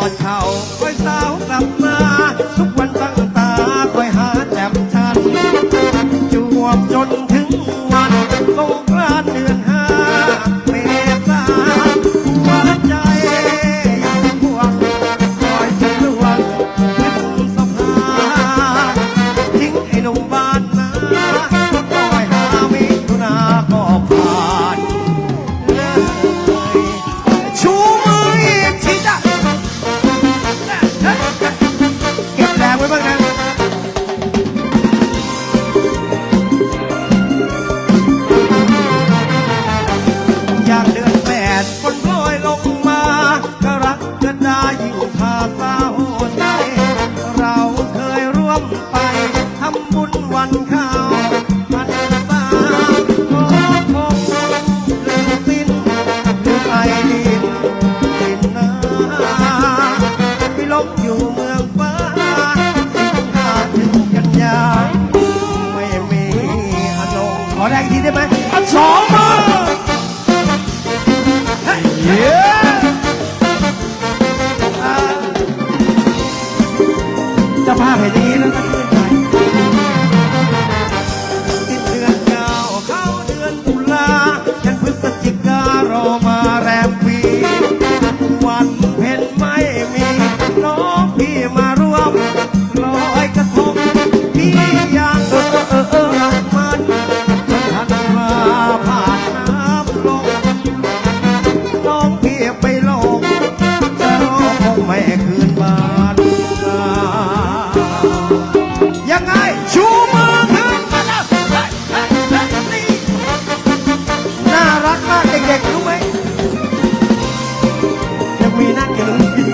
อดเขาค่อยสาวกลับมา uma menina. 嗯。